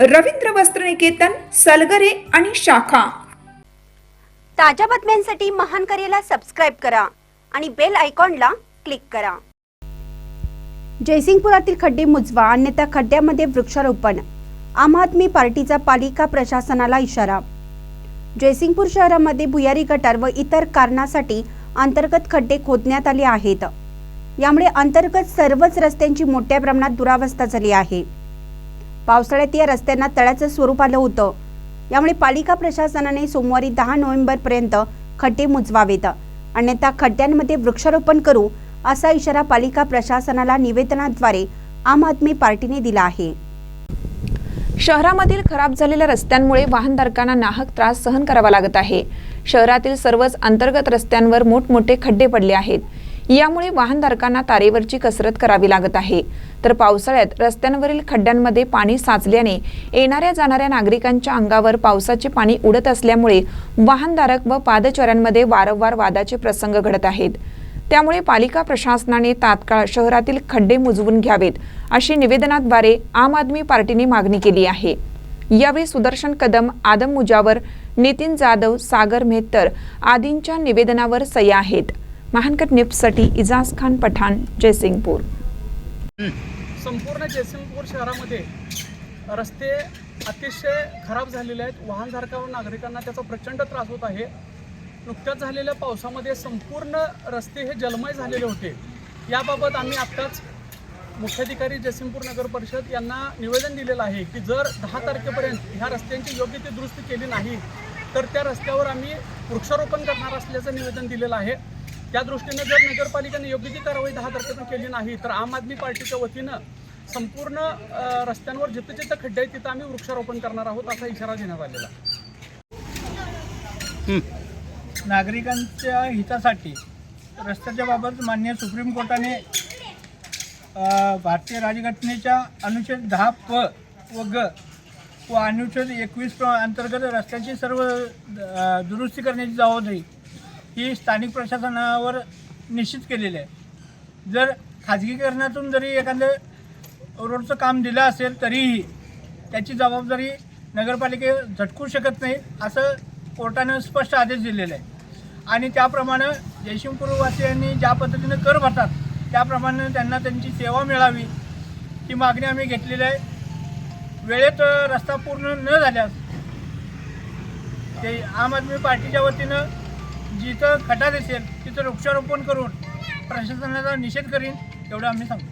रवींद्र वस्त्रनिकेतन सलगरे आणि शाखा. ताज्या बातम्यांसाठी महान करेला सबस्क्राईब करा आणि बेल आयकॉनला क्लिक करा. जयसिंगपुरातील खड्डे मुजवा अन्यथा खड्ड्यामध्ये वृक्षारोपण. आम आदमी पार्टीचा पालिका प्रशासनाला इशारा. जयसिंगपूर शहरामध्ये भुयारी गटार व इतर कारणासाठी अंतर्गत खड्डे खोदण्यात आले आहेत. यामुळे अंतर्गत सर्वच रस्त्यांची मोठ्या प्रमाणात दुरावस्था झाली आहे. पावसाळ्यात या रस्त्यांना तळ्याचं स्वरूप आलं होतं. यामुळे पालिका प्रशासनाने सोमवारी दहा नोव्हेंबरपर्यंत खड्डे मुजवावेत. अन्यथा खड्ड्यांमध्ये वृक्षारोपण करू असा इशारा पालिका प्रशासनाला निवेदनाद्वारे आम आदमी पार्टीने दिला आहे. शहरामधील खराब झालेल्या रस्त्यांमुळे वाहनधारकांना नाहक त्रास सहन करावा लागत आहे. शहरातील सर्वच अंतर्गत रस्त्यांवर मोठमोठे खड्डे पडले आहेत. यामुळे वाहनधारकांना तारेवरची कसरत करावी लागत आहे. तर पावसाळ्यात रस्त्यांवरील खड्ड्यांमध्ये पाणी साचल्याने येणाऱ्या जाणाऱ्या नागरिकांच्या अंगावर पावसाचे पाणी उडत असल्यामुळे वाहनधारक व पादचाऱ्यांमध्ये वारंवार वादाचे प्रसंग घडत आहेत. त्यामुळे पालिका प्रशासनाने तात्काळ शहरातील खड्डे मुजवून घ्यावेत अशी निवेदनाद्वारे आम आदमी पार्टीने मागणी केली आहे. यावेळी सुदर्शन कदम आदम मुजावर नितीन जाधव सागर मेहतर आदींच्या निवेदनावर सह्या आहेत. महानकट न्यूजसाठी इजाज खान पठाण जयसिंगपूर. संपूर्ण जयसिंगपूर शहरामध्ये रस्ते अतिशय खराब झालेले आहेत. वाहनधारकावर नागरिकांना त्याचा प्रचंड त्रास होत आहे. नुकत्याच झालेल्या पावसामध्ये संपूर्ण रस्ते हे जलमय झालेले होते. याबाबत आम्ही आत्ताच मुख्याधिकारी जयसिंगपूर नगर परिषद यांना निवेदन दिलेलं आहे की जर दहा तारखेपर्यंत ह्या रस्त्यांची योग्य ती दुरुस्ती केली नाही तर त्या रस्त्यावर आम्ही वृक्षारोपण करणार असल्याचं निवेदन दिलेलं आहे. त्या दृष्टीनं जर नगरपालिकेने योग्य ती कारवाई दहा तारखेतून केली नाही तर आम आदमी पार्टीच्या वतीनं संपूर्ण रस्त्यांवर जिथं जिथं खड्डे आहेत तिथं आम्ही वृक्षारोपण करणार आहोत असा इशारा देण्यात आलेला नागरिकांच्या हितासाठी रस्त्याच्या बाबत मान्य सुप्रीम कोर्टाने भारतीय राज्यघटनेच्या अनुच्छेद दहा प व ग व अनुच्छेद एकवीस प्र अंतर्गत रस्त्याची सर्व दुरुस्ती करण्याची जबाबदारी ही स्थानिक प्रशासनावर निश्चित केलेली आहे. जर खाजगीकरणातून जरी एखादं रोडचं काम दिलं असेल तरीही त्याची जबाबदारी नगरपालिके झटकू शकत नाही असं कोर्टानं स्पष्ट आदेश दिलेला आहे. आणि त्याप्रमाणे जयसिंगपूरवासियांनी ज्या पद्धतीनं कर भरतात त्याप्रमाणे त्यांना त्यांची सेवा मिळावी ही मागणी आम्ही घेतलेली आहे. वेळेत रस्ता पूर्ण न झाल्यास ते आम आदमी पार्टीच्या वतीनं जिथं खटा दिसेल तिथं वृक्षारोपण करून प्रशासनाचा निषेध करीन एवढं आम्ही सांगतो.